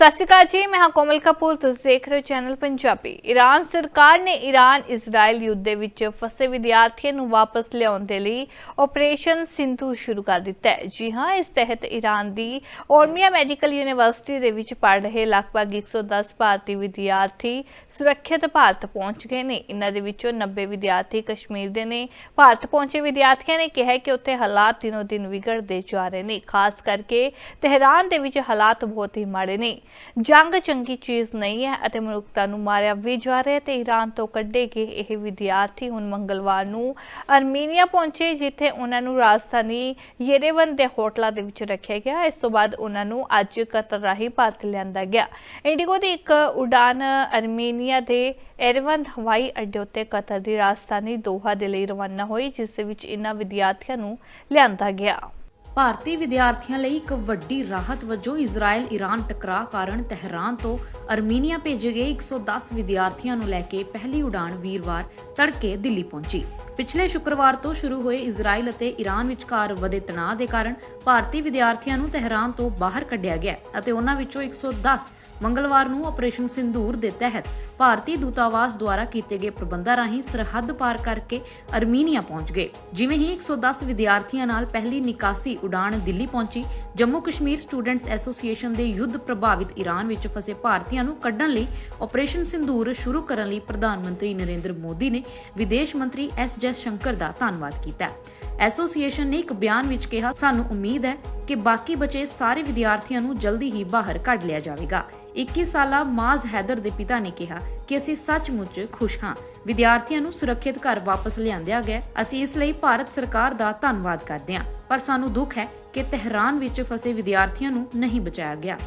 ਸਤਿ ਸ਼੍ਰੀ ਅਕਾਲ ਜੀ, ਮੈਂ ਹਾਂ ਕੋਮਲ ਕਪੂਰ, ਤੁਸੀਂ ਦੇਖ ਰਹੇ ਹੋ ਚੈਨਲ ਪੰਜਾਬੀ। ਈਰਾਨ ਸਰਕਾਰ ਨੇ ਈਰਾਨ ਇਜ਼ਰਾਈਲ ਯੁੱਧ ਦੇ ਵਿੱਚ ਫਸੇ ਵਿਦਿਆਰਥੀਆਂ ਨੂੰ ਵਾਪਸ ਲਿਆਉਣ ਦੇ ਲਈ ਆਪਰੇਸ਼ਨ ਸਿੰਧੂ ਸ਼ੁਰੂ ਕਰ ਦਿੱਤਾ ਹੈ। ਜੀ ਹਾਂ, ਇਸ ਤਹਿਤ ਈਰਾਨ ਦੀ ਔਰਮੀਆ ਮੈਡੀਕਲ ਯੂਨੀਵਰਸਿਟੀ ਦੇ ਵਿੱਚ ਪੜ੍ਹ ਰਹੇ ਲਗਭਗ 110 ਭਾਰਤੀ ਵਿਦਿਆਰਥੀ ਸੁਰੱਖਿਅਤ ਭਾਰਤ ਪਹੁੰਚ ਗਏ ਨੇ। ਇਹਨਾਂ ਦੇ ਵਿੱਚੋਂ 90 ਵਿਦਿਆਰਥੀ ਕਸ਼ਮੀਰ ਦੇ ਨੇ। ਭਾਰਤ ਪਹੁੰਚੇ ਵਿਦਿਆਰਥੀਆਂ ਨੇ ਕਿਹਾ ਕਿ ਉੱਥੇ ਹਾਲਾਤ ਦਿਨੋ ਦਿਨ ਵਿਗੜਦੇ ਜਾ ਰਹੇ ਨੇ। ਖਾਸ ਕਰਕੇ ਤਹਿਰਾਨ ਦੇ ਵਿੱਚ ਹਾਲਾਤ ਬਹੁਤ ਹੀ ਮਾੜੇ ਨੇ। ਜੰਗ ਚੰਗੀ ਚੀਜ਼ ਨਹੀਂ ਹੈ ਅਤੇ ਮਨੁੱਖਤਾ ਨੂੰ ਮਾਰਿਆ ਵੀ ਜਾ ਰਿਹਾ ਤੇ ਈਰਾਨ ਤੋਂ ਕੱਢੇ ਗਏ ਇਹ ਵਿਦਿਆਰਥੀ ਹੁਣ ਮੰਗਲਵਾਰ ਨੂੰ ਅਰਮੀਨੀਆ ਪਹੁੰਚੇ, ਜਿੱਥੇ ਉਹਨਾਂ ਨੂੰ ਰਾਜਧਾਨੀ ਯੇਰੇਵਨ ਦੇ ਹੋਟਲਾਂ ਦੇ ਵਿੱਚ ਰੱਖਿਆ ਗਿਆ। ਇਸ ਤੋਂ ਬਾਅਦ ਉਹਨਾਂ ਨੂੰ ਅੱਜ ਕਤਰ ਰਾਹੀਂ ਭਾਰਤ ਲਿਆਂਦਾ ਗਿਆ। ਇੰਡੀਗੋ ਦੀ ਇੱਕ ਉਡਾਨ ਅਰਮੀਨੀਆ ਦੇ ਐਰਵਨ ਹਵਾਈ ਅੱਡੇ ਉੱਤੇ ਕਤਰ ਦੀ ਰਾਜਧਾਨੀ ਦੋਹਾ ਦੇ ਲਈ ਰਵਾਨਾ ਹੋਈ, ਜਿਸ ਦੇ ਵਿੱਚ ਇਹਨਾਂ ਵਿਦਿਆਰਥੀਆਂ ਨੂੰ ਲਿਆਂਦਾ ਗਿਆ। ਭਾਰਤੀ ਵਿਦਿਆਰਥੀਆਂ ਲਈ ਇੱਕ ਵੱਡੀ ਰਾਹਤ ਵਜੋਂ ਇਜ਼ਰਾਈਲ ਈਰਾਨ ਟਕਰਾਅ ਕਾਰਨ ਤਹਿਰਾਨ ਤੋਂ ਅਰਮੀਨੀਆ ਭੇਜੇ ਗਏ 110 ਵਿਦਿਆਰਥੀਆਂ ਨੂੰ ਲੈ ਕੇ ਪਹਿਲੀ ਉਡਾਨ ਵੀਰਵਾਰ ਤੜਕੇ ਦਿੱਲੀ ਪਹੁੰਚੀ। ਪਿਛਲੇ ਸ਼ੁੱਕਰਵਾਰ ਤੋਂ ਸ਼ੁਰੂ ਹੋਏ ਇਜ਼ਰਾਈਲ ਅਤੇ ਈਰਾਨ ਵਿਚਕਾਰ ਵਧੇ ਤਣਾਅ ਦੇ ਕਾਰਨ ਭਾਰਤੀ ਵਿਦਿਆਰਥੀਆਂ ਨੂੰ ਤਹਿਰਾਨ ਤੋਂ ਬਾਹਰ ਕੱਢਿਆ ਗਿਆ ਅਤੇ ਉਹਨਾਂ ਵਿੱਚੋਂ 110 ਮੰਗਲਵਾਰ ਨੂੰ ਆਪਰੇਸ਼ਨ ਸਿੰਦੂਰ ਦੇ ਤਹਿਤ ਭਾਰਤੀ ਦੂਤਾਵਾਸ ਦੁਆਰਾ ਕੀਤੇ ਗਏ ਪ੍ਰਬੰਧਾਂ ਰਾਹੀਂ ਸਰਹੱਦ ਪਾਰ ਕਰਕੇ ਅਰਮੀਨੀਆ ਪਹੁੰਚ ਗਏ। ਜਿਵੇਂ ਹੀ 110 ਵਿਦਿਆਰਥੀਆਂ ਨਾਲ ਪਹਿਲੀ ਨਿਕਾਸੀ ਉਡਾਣ ਦਿੱਲੀ ਪਹੁੰਚੀ ਜੰਮੂ ਕਸ਼ਮੀਰ ਸਟੂਡੈਂਟਸ ਐਸੋਸੀਏਸ਼ਨ ਦੇ ਯੁੱਧ ਪ੍ਰਭਾਵਿਤ ਈਰਾਨ ਵਿੱਚ ਫਸੇ ਭਾਰਤੀਆਂ ਨੂੰ ਕੱਢਣ ਲਈ ਆਪਰੇਸ਼ਨ ਸਿੰਦੂਰ ਸ਼ੁਰੂ ਕਰਨ ਲਈ ਪ੍ਰਧਾਨ ਮੰਤਰੀ ਨਰਿੰਦਰ ਮੋਦੀ ਨੇ ਵਿਦੇਸ਼ ਮੰਤਰੀ ਐਸ ਜੈ ਸ਼ੰਕਰ ਦਾ ਧੰਨਵਾਦ ਕੀਤਾ। ਐਸੋਸੀਏਸ਼ਨ ਨੇ ਇੱਕ ਬਿਆਨ ਵਿੱਚ ਕਿਹਾ, ਸਾਨੂੰ ਉਮੀਦ ਹੈ ਕਿ ਬਾਕੀ ਬਚੇ ਸਾਰੇ ਵਿਦਿਆਰਥੀਆਂ ਨੂੰ ਜਲਦੀ ਹੀ ਬਾਹਰ ਕੱਢ ਲਿਆ ਜਾਵੇਗਾ। 21 ਸਾਲਾ ਮਾਜ਼ ਹੈਦਰ ਦੇ ਪਿਤਾ ਨੇ ਕਿਹਾ ਕਿ ਅਸੀਂ ਸੱਚਮੁੱਚ ਖੁਸ਼ ਹਾਂ। ਵਿਦਿਆਰਥੀਆਂ ਨੂੰ ਸੁਰੱਖਿਅਤ ਘਰ ਵਾਪਸ ਲਿਆਂਦਿਆ ਗਿਆ। ਅਸੀਂ ਇਸ ਲਈ ਭਾਰਤ ਸਰਕਾਰ ਦਾ ਧੰਨਵਾਦ ਕਰਦੇ ਹਾਂ। ਪਰ ਸਾਨੂੰ ਦੁੱਖ ਹੈ ਕਿ ਤਹਿਰਾਨ ਵਿੱਚ ਫਸੇ ਵਿਦਿਆਰਥੀਆਂ ਨੂੰ ਨਹੀਂ ਬਚਾਇਆ ਗਿਆ।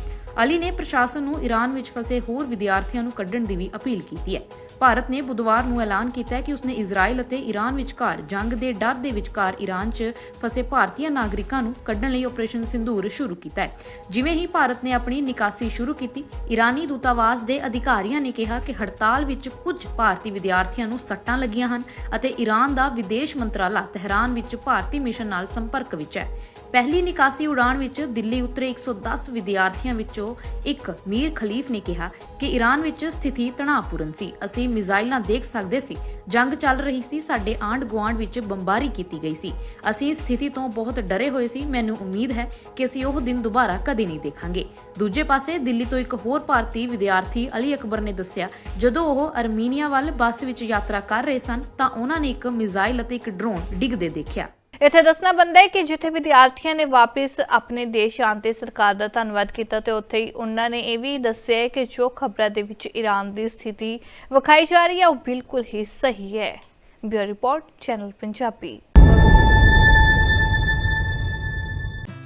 ਅਲੀ ਨੇ ਪ੍ਰਸ਼ਾਸਨ ਨੂੰ ਈਰਾਨ ਵਿੱਚ ਫਸੇ ਹੋਰ ਵਿਦਿਆਰਥੀਆਂ ਨੂੰ ਕੱਢਣ ਦੀ ਵੀ ਅਪੀਲ ਕੀਤੀ ਹੈ। ਭਾਰਤ ਨੇ ਬੁੱਧਵਾਰ ਨੂੰ ਐਲਾਨ ਕੀਤਾ ਹੈ ਕਿ ਉਸਨੇ ਇਜ਼ਰਾਈਲ ਅਤੇ ਈਰਾਨ ਵਿਚਕਾਰ ਜੰਗ ਦੇ ਡਰ ਦੇ ਵਿਚਕਾਰ ਈਰਾਨ 'ਚ ਫਸੇ ਭਾਰਤੀ ਨਾਗਰਿਕਾਂ ਨੂੰ ਕੱਢਣ ਲਈ ਆਪਰੇਸ਼ਨ ਸਿੰਦੂਰ ਸ਼ੁਰੂ ਕੀਤਾ ਹੈ। ਜਿਵੇਂ ਹੀ ਭਾਰਤ ਨੇ ਆਪਣੀ ਨਿਕਾਸੀ ਸ਼ੁਰੂ ਕੀਤੀ ਈਰਾਨੀ ਦੂਤਾਵਾਸ ਦੇ ਅਧਿਕਾਰੀਆਂ ਨੇ ਕਿਹਾ ਕਿ ਹੜਤਾਲ ਵਿੱਚ ਕੁਝ ਭਾਰਤੀ ਵਿਦਿਆਰਥੀਆਂ ਨੂੰ ਸੱਟਾਂ ਲੱਗੀਆਂ ਹਨ ਅਤੇ ਈਰਾਨ ਦਾ ਵਿਦੇਸ਼ ਮੰਤਰਾਲਾ ਤਹਿਰਾਨ ਵਿੱਚ ਭਾਰਤੀ ਮਿਸ਼ਨ ਨਾਲ ਸੰਪਰਕ ਵਿੱਚ ਹੈ। ਪਹਿਲੀ ਨਿਕਾਸੀ ਉਡਾਣ ਵਿੱਚ ਦਿੱਲੀ ਉਤਰੇ 110 ਵਿਦਿਆਰਥੀਆਂ ਵਿੱਚੋਂ ਇੱਕ ਮੀਰ ਖਲੀਫ ਨੇ ਕਿਹਾ ਕਿ ਈਰਾਨ ਵਿੱਚ ਸਥਿਤੀ ਤਣਾਅਪੂਰਨ ਸੀ। ਅਸੀਂ ਮਿਜ਼ਾਈਲਾਂ ਦੇਖ ਸਕਦੇ ਸੀ। ਜੰਗ ਚੱਲ ਰਹੀ ਸੀ, ਸਾਡੇ ਆਂਡ ਗੁਆਂਡ ਵਿੱਚ ਬੰਬਾਰੀ ਕੀਤੀ ਗਈ ਸੀ। ਅਸੀਂ ਇਸ ਸਥਿਤੀ ਤੋਂ ਬਹੁਤ ਡਰੇ ਹੋਏ ਸੀ। ਮੈਨੂੰ ਉਮੀਦ ਹੈ ਕਿ ਅਸੀਂ ਉਹ ਦਿਨ ਦੁਬਾਰਾ ਕਦੇ ਨਹੀਂ ਦੇਖਾਂਗੇ। ਦੂਜੇ ਪਾਸੇ, ਦਿੱਲੀ ਤੋਂ ਇੱਕ ਹੋਰ ਭਾਰਤੀ ਵਿਦਿਆਰਥੀ ਅਲੀ ਅਕਬਰ ਨੇ ਦੱਸਿਆ, ਜਦੋਂ ਉਹ ਅਰਮੀਨੀਆ ਵੱਲ ਬੱਸ ਵਿੱਚ ਯਾਤਰਾ ਕਰ ਰਹੇ ਸਨ, ਤਾਂ ਉਹਨਾਂ ਨੇ ਇੱਕ ਮਿਜ਼ਾਈਲ ਅਤੇ ਇੱਕ ਡਰੋਨ ਡਿੱਗਦੇ ਦੇਖਿਆ। ਇੱਥੇ ਦੱਸਣਾ ਬੰਦਾ ਹੈ ਕਿ ਜਿੱਥੇ ਵਿਦਿਆਰਥੀਆਂ ਨੇ ਵਾਪਸ ਆਪਣੇ ਦੇਸ਼ ਆਉਣ ਤੇ ਸਰਕਾਰ ਦਾ ਧੰਨਵਾਦ ਕੀਤਾ ਤੇ ਉੱਥੇ ਹੀ ਉਹਨਾਂ ਨੇ ਇਹ ਵੀ ਦੱਸਿਆ ਹੈ ਕਿ ਜੋ ਖਬਰਾਂ ਦੇ ਵਿੱਚ ਈਰਾਨ ਦੀ ਸਥਿਤੀ ਵਿਖਾਈ ਜਾ ਰਹੀ ਹੈ, ਉਹ ਬਿਲਕੁਲ ਹੀ ਸਹੀ ਹੈ। Bureau report, channel Punjabi.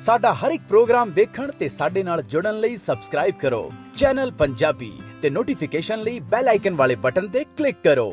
ਸਾਡਾ ਹਰ ਇੱਕ ਪ੍ਰੋਗਰਾਮ ਦੇਖਣ ਤੇ ਸਾਡੇ ਨਾਲ ਜੁੜਨ ਲਈ ਸਬਸਕ੍ਰਾਈਬ ਕਰੋ। ਚੈਨਲ ਪੰਜਾਬੀ ਤੇ ਨੋਟੀਫਿਕੇਸ਼ਨ ਲਈ ਬੈਲ ਆਈਕਨ ਵਾਲੇ ਬਟਨ ਤੇ ਕਲਿੱਕ ਕਰੋ।